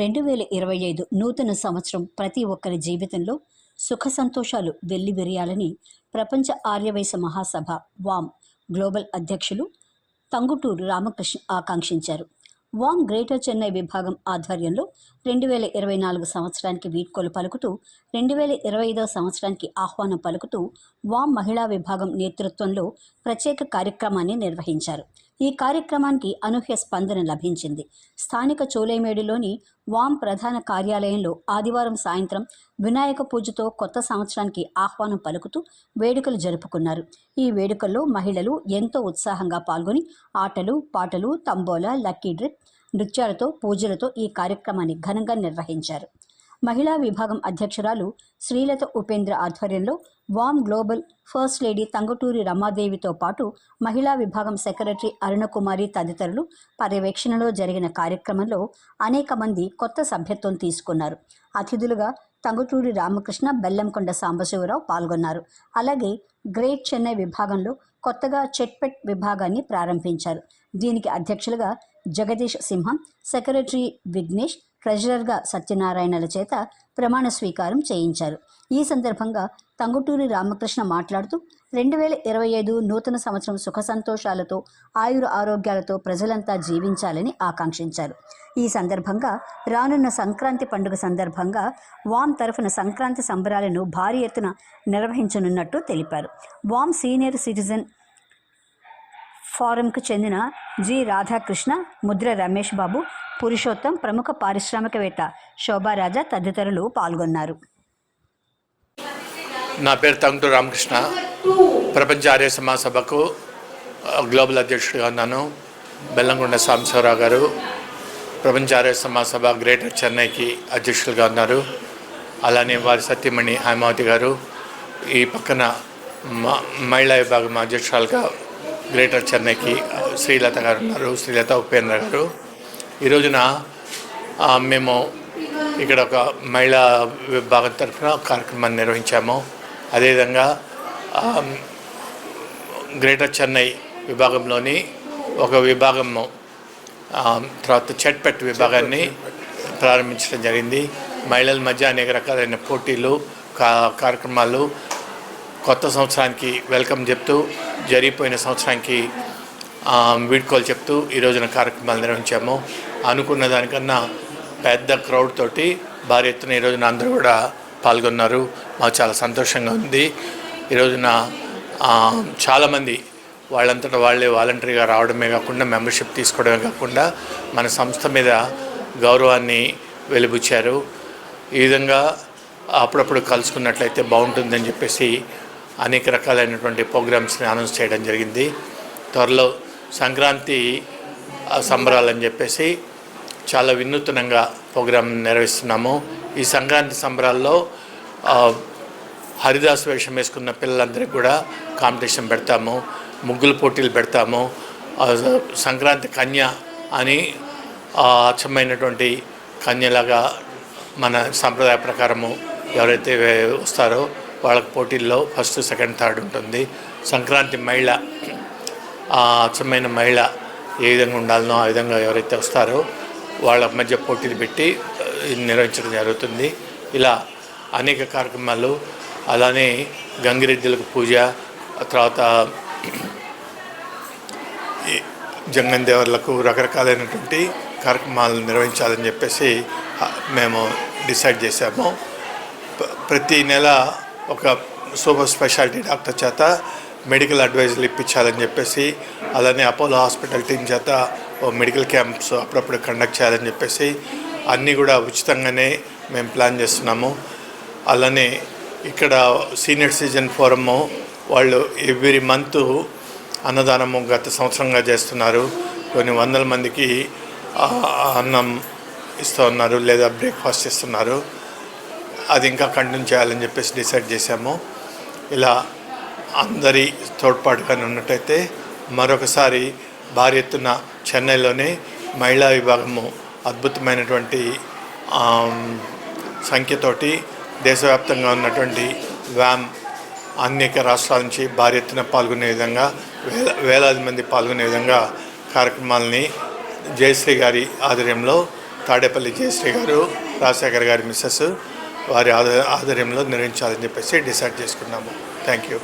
రెండు వేల ఇరవై ఐదు నూతన సంవత్సరం ప్రతి ఒక్కరి జీవితంలో సుఖ సంతోషాలు వెల్లివిరియాలని ప్రపంచ ఆర్యవైశ్య మహాసభ వామ్ గ్లోబల్ అధ్యక్షులు తంగుటూరు రామకృష్ణ ఆకాంక్షించారు. వామ్ గ్రేటర్ చెన్నై విభాగం ఆధ్వర్యంలో రెండు వేల ఇరవై నాలుగు సంవత్సరానికి వీడ్కోలు పలుకుతూ రెండు వేల ఇరవై ఐదవ సంవత్సరానికి ఆహ్వానం పలుకుతూ వామ్ మహిళా విభాగం నేతృత్వంలో ప్రత్యేక కార్యక్రమాన్ని నిర్వహించారు. ఈ కార్యక్రమానికి అనూహ్య స్పందన లభించింది. స్థానిక చోలేమేడులోని వామ్ ప్రధాన కార్యాలయంలో ఆదివారం సాయంత్రం వినాయక పూజతో కొత్త సంవత్సరానికి ఆహ్వానం పలుకుతూ వేడుకలు జరుపుకున్నారు. ఈ వేడుకల్లో మహిళలు ఎంతో ఉత్సాహంగా పాల్గొని ఆటలు పాటలు తంబోలా లక్కీ డ్రిప్ నృత్యాలతో పూజలతో ఈ కార్యక్రమాన్ని ఘనంగా నిర్వహించారు. మహిళా విభాగం అధ్యక్షురాలు శ్రీలత ఉపేంద్ర ఆధ్వర్యంలో వామ్ గ్లోబల్ ఫస్ట్ లేడీ తంగటూరి రమాదేవితో పాటు మహిళా విభాగం సెక్రటరీ అరుణకుమారి తదితరులు పర్యవేక్షణలో జరిగిన కార్యక్రమంలో అనేక మంది కొత్త సభ్యత్వం తీసుకున్నారు. అతిథులుగా తంగుటూరి రామకృష్ణ బెల్లంకొండ సాంబశివరావు పాల్గొన్నారు. అలాగే గ్రేట్ చెన్నై విభాగంలో కొత్తగా చెట్పెట్ విభాగాన్ని ప్రారంభించారు. దీనికి అధ్యక్షులుగా జగదీష్ సింహం సెక్రటరీ విఘ్నేష్ ట్రెజరర్గా సత్యనారాయణల చేత ప్రమాణ స్వీకారం చేయించారు. ఈ సందర్భంగా తంగుటూరి రామకృష్ణ మాట్లాడుతూ రెండు వేల ఇరవై ఐదు నూతన సంవత్సరం సుఖ సంతోషాలతో ఆయుర ఆరోగ్యాలతో ప్రజలంతా జీవించాలని ఆకాంక్షించారు. ఈ సందర్భంగా రానున్న సంక్రాంతి పండుగ సందర్భంగా వామ్ తరఫున సంక్రాంతి సంబరాలను భారీ ఎత్తున నిర్వహించనున్నట్టు తెలిపారు. వామ్ సీనియర్ సిటిజన్ ఫారంకు చెందిన జి. రాధాకృష్ణ ముద్ర రమేష్ బాబు పురుషోత్తం ప్రముఖ పారిశ్రామికవేత్త శోభారాజా తదితరులు పాల్గొన్నారు. నా పేరు తంగుటూరు రామకృష్ణ. ప్రపంచ ఆర్య సభకు గ్లోబల్ అధ్యక్షుడిగా ఉన్నాను. బెల్లంకొండ సాంబశివరావు గారు ప్రపంచ ఆర్య సభ గ్రేటర్ చెన్నైకి అధ్యక్షులుగా ఉన్నారు. అలానే వారి సత్యమణి హైమావతి గారు ఈ పక్కన మ- మహిళా విభాగం అధ్యక్షురాలుగా గ్రేటర్ చెన్నైకి శ్రీలత గారు ఉన్నారు శ్రీలత ఉపేంద్ర గారు. ఈ రోజున మేము ఇక్కడ ఒక మహిళా విభాగం తరఫున కార్యక్రమాన్ని నిర్వహించాము. అదేవిధంగా గ్రేటర్ చెన్నై విభాగంలోని ఒక విభాగము తర్వాత చెట్పెట్ విభాగాన్ని ప్రారంభించడం జరిగింది. మహిళల మధ్య అనేక రకాలైన పోటీలు కా కార్యక్రమాలు కొత్త సంవత్సరానికి వెల్కమ్ చెప్తూ జరిగిపోయిన సంవత్సరానికి వీడ్కోలు చెప్తూ ఈ రోజున కార్యక్రమాలు నిర్వహించాము. అనుకున్న దానికన్నా పెద్ద క్రౌడ్ తోటి భారీ ఎత్తున ఈ రోజున అందరూ కూడా పాల్గొన్నారు. మాకు చాలా సంతోషంగా ఉంది. ఈ రోజున చాలామంది వాళ్ళంతటా వాళ్ళే వాలంటరీగా రావడమే కాకుండా మెంబర్షిప్ తీసుకోవడమే కాకుండా మన సంస్థ మీద గౌరవాన్ని వెలిబుచ్చారు. ఈ విధంగా అప్పుడప్పుడు కలుసుకున్నట్లయితే బాగుంటుందని చెప్పేసి అనేక రకాలైనటువంటి ప్రోగ్రామ్స్ని అనౌన్స్ చేయడం జరిగింది. త్వరలో సంక్రాంతి సంబరాలని చెప్పేసి చాలా వినూత్నంగా ప్రోగ్రాం నిర్వహిస్తున్నాము. ఈ సంక్రాంతి సంబరాల్లో హరిదాస్ వేషం వేసుకున్న పిల్లలందరికీ కూడా కాంపిటీషన్ పెడతాము ముగ్గులు పోటీలు పెడతాము. సంక్రాంతి కన్య అని అచ్చమైనటువంటి కన్యలాగా మన సాంప్రదాయ ప్రకారము ఎవరైతే వస్తారో వాళ్ళకి పోటీల్లో ఫస్ట్ సెకండ్ థర్డ్ ఉంటుంది. సంక్రాంతి మహిళ ఆ అచ్చమైన మహిళ ఏ విధంగా ఉండాలనో ఆ విధంగా ఎవరైతే వస్తారో వాళ్ళ మధ్య పోటీలు పెట్టి నిర్వహించడం జరుగుతుంది. ఇలా అనేక కార్యక్రమాలు అలానే గంగిరెద్దులకు పూజ తర్వాత జంగన్ దేవర్లకు రకరకాలైనటువంటి కార్యక్రమాలు నిర్వహించాలని చెప్పేసి మేము డిసైడ్ చేశాము. ప్రతి నెల ఒక సూపర్ స్పెషాలిటీ డాక్టర్ చేత మెడికల్ అడ్వైజర్లు ఇప్పించాలని చెప్పేసి అలానే అపోలో హాస్పిటల్ టీం చేత ఓ మెడికల్ క్యాంప్స్ అప్పుడప్పుడు కండక్ట్ చేయాలని చెప్పేసి అన్నీ కూడా ఉచితంగానే మేము ప్లాన్ చేస్తున్నాము. అలానే ఇక్కడ సీనియర్ సిటిజన్ ఫోరము వాళ్ళు ఎవ్రీ మంత్ అన్నదానము గత సంవత్సరంగా చేస్తున్నారు. కొన్ని వందల మందికి అన్నం ఇస్తూ ఉన్నారు లేదా బ్రేక్ఫాస్ట్ ఇస్తున్నారు అది ఇంకా కంటిన్యూ చేయాలని చెప్పేసి డిసైడ్ చేశాము. ఇలా అందరి తోడ్పాటుగానే ఉన్నట్టయితే మరొకసారి భారీ ఎత్తున చెన్నైలోనే మహిళా విభాగము అద్భుతమైనటువంటి సంఖ్యతోటి దేశవ్యాప్తంగా ఉన్నటువంటి వ్యామ్ అనేక రాష్ట్రాల నుంచి భారీ ఎత్తున పాల్గొనే విధంగా వేల వేలాది మంది పాల్గొనే విధంగా కార్యక్రమాలని జయశ్రీ గారి ఆధ్వర్యంలో తాడేపల్లి జయశ్రీ గారు రాజశేఖర్ గారి మిస్సెస్ వారి ఆధ్వర్యంలో నిర్వహించాలని చెప్పేసి డిసైడ్ చేసుకున్నాము. Thank you.